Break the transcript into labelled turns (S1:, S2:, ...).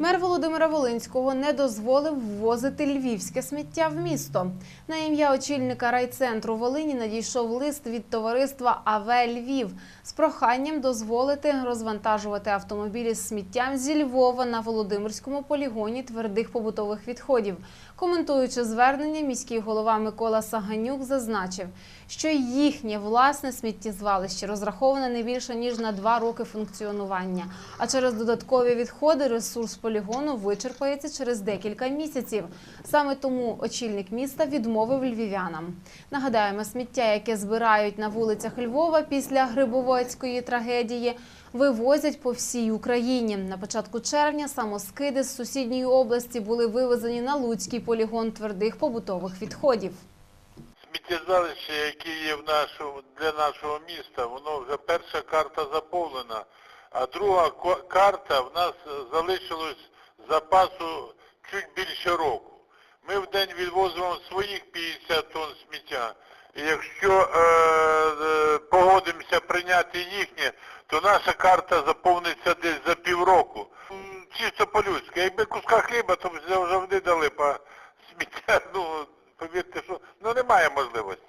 S1: Мер Володимира Волинського не дозволив ввозити львівське сміття в місто. На ім'я очільника райцентру Волині надійшов лист від товариства АВ Львів з проханням дозволити розвантажувати автомобілі з сміттям зі Львова на Володимирському полігоні твердих побутових відходів. Коментуючи звернення, міський голова Микола Саганюк зазначив, що їхнє власне сміттєзвалище розраховане не більше ніж на два роки функціонування. А через додаткові відходи ресурс полігону вичерпається через декілька місяців. Саме тому очільник міста відмовив львів'янам. Нагадаємо, сміття, яке збирають на вулицях Львова після Грибовецької трагедії, вивозять по всій Україні. На початку червня самоскиди з сусідньої області були вивезені на Луцький полігон твердих побутових відходів.
S2: Сміттєзвалище, яке є в нашому, для нашого міста, воно вже перша карта заповнена, а друга карта в нас е, залишилось запасу чуть більше року. Ми в день відвозимо своїх 50 тонн сміття. І якщо е, е, погодимося прийняти їхнє, то наша карта заповниться десь за півроку. Чисто по-людськи. Якби куска хліба, то б завжди дали по сміття. Ну, повірте, що ну немає можливості.